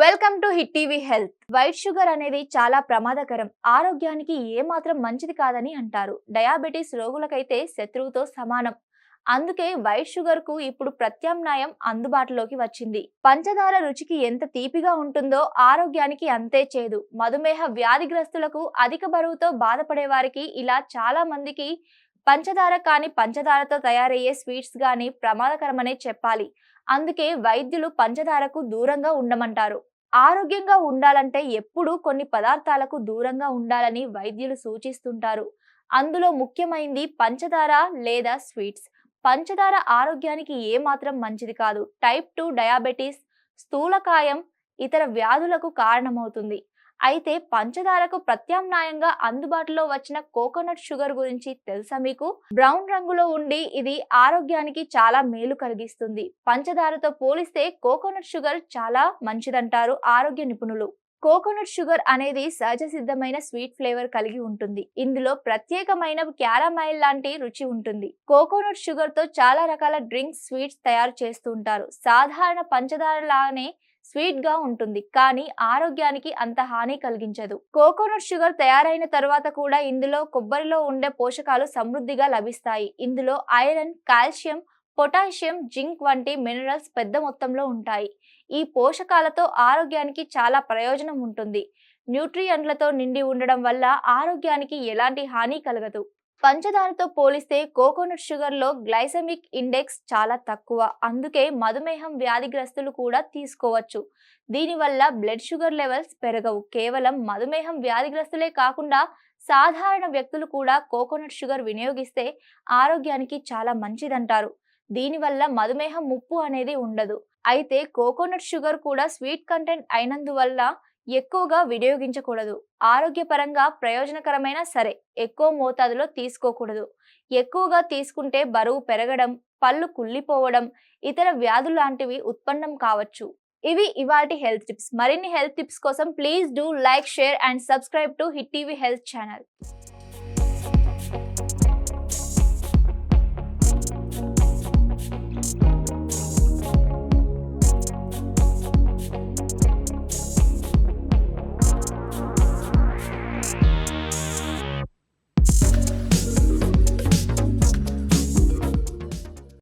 Welcome to hit TV health. White sugar అనేది చాలా ప్రమాదకరం. ఆరోగ్యానికి ఏమాత్రం మంచిది కాదని అంటారు. డయాబెటీస్ రోగులకైతే శత్రువుతో సమానం. అందుకే వైట్ షుగర్కు ఇప్పుడు ప్రత్యామ్నాయం అందుబాటులోకి వచ్చింది. పంచదార రుచికి ఎంత తీపిగా ఉంటుందో ఆరోగ్యానికి అంతే చేదు. మధుమేహ వ్యాధిగ్రస్తులకు అధిక బరువుతో బాధపడే వారికి ఇలా చాలా మందికి పంచదార కాని పంచదారతో తయారయ్యే స్వీట్స్ గాని ప్రమాదకరమనే చెప్పాలి. అందుకే వైద్యులు పంచదారకు దూరంగా ఉండమంటారు. ఆరోగ్యంగా ఉండాలంటే ఎప్పుడూ కొన్ని పదార్థాలకు దూరంగా ఉండాలని వైద్యులు సూచిస్తుంటారు. అందులో ముఖ్యమైంది పంచదార లేదా స్వీట్స్. పంచదార ఆరోగ్యానికి ఏమాత్రం మంచిది కాదు. టైప్ టూ డయాబెటీస్ స్థూలకాయం ఇతర వ్యాధులకు కారణమవుతుంది. అయితే పంచదారకు ప్రత్యామ్నాయంగా అందుబాటులో వచ్చిన కోకోనట్ షుగర్ గురించి తెలుసా మీకు? బ్రౌన్ రంగులో ఉండి ఇది ఆరోగ్యానికి చాలా మేలు కలిగిస్తుంది. పంచదారతో పోలిస్తే కోకోనట్ షుగర్ చాలా మంచిదంటారు ఆరోగ్య నిపుణులు. కోకోనట్ షుగర్ అనేది సహజ సిద్ధమైన స్వీట్ ఫ్లేవర్ కలిగి ఉంటుంది. ఇందులో ప్రత్యేకమైన క్యారమైల్ లాంటి రుచి ఉంటుంది. కోకోనట్ షుగర్తో చాలా రకాల డ్రింక్స్ స్వీట్స్ తయారు చేస్తూ ఉంటారు. సాధారణ పంచదార లానే స్వీట్గా ఉంటుంది. కానీ ఆరోగ్యానికి అంత హాని కలిగించదు. కోకోనట్ షుగర్ తయారైన తర్వాత కూడా ఇందులో కొబ్బరిలో ఉండే పోషకాలు సమృద్ధిగా లభిస్తాయి. ఇందులో ఐరన్ కాల్షియం పొటాషియం జింక్ వంటి మినరల్స్ పెద్ద మొత్తంలో ఉంటాయి. ఈ పోషకాలతో ఆరోగ్యానికి చాలా ప్రయోజనం ఉంటుంది. న్యూట్రియంట్లతో నిండి ఉండడం వల్ల ఆరోగ్యానికి ఎలాంటి హాని కలగదు. పంచదారతో పోలిస్తే కోకోనట్ షుగర్లో గ్లైసెమిక్ ఇండెక్స్ చాలా తక్కువ. అందుకే మధుమేహం వ్యాధిగ్రస్తులు కూడా తీసుకోవచ్చు. దీనివల్ల బ్లడ్ షుగర్ లెవెల్స్ పెరగవు. కేవలం మధుమేహం వ్యాధిగ్రస్తులే కాకుండా సాధారణ వ్యక్తులు కూడా కోకోనట్ షుగర్ వినియోగిస్తే ఆరోగ్యానికి చాలా మంచిదంటారు. దీనివల్ల మధుమేహం ముప్పు అనేది ఉండదు. అయితే కోకోనట్ షుగర్ కూడా స్వీట్ కంటెంట్ అయినందువల్ల ఎక్కువగా వినియోగించకూడదు. ఆరోగ్యపరంగా ప్రయోజనకరమైన సరే ఎక్కువ మోతాదులో తీసుకోకూడదు. ఎక్కువగా తీసుకుంటే బరువు పెరగడం పళ్ళు కుళ్ళిపోవడం ఇతర వ్యాధులు లాంటివి ఉత్పన్నం కావచ్చు. ఇవి ఇవాటి హెల్త్ టిప్స్. మరిన్ని హెల్త్ టిప్స్ కోసం please do like share and subscribe to hit TV health channel.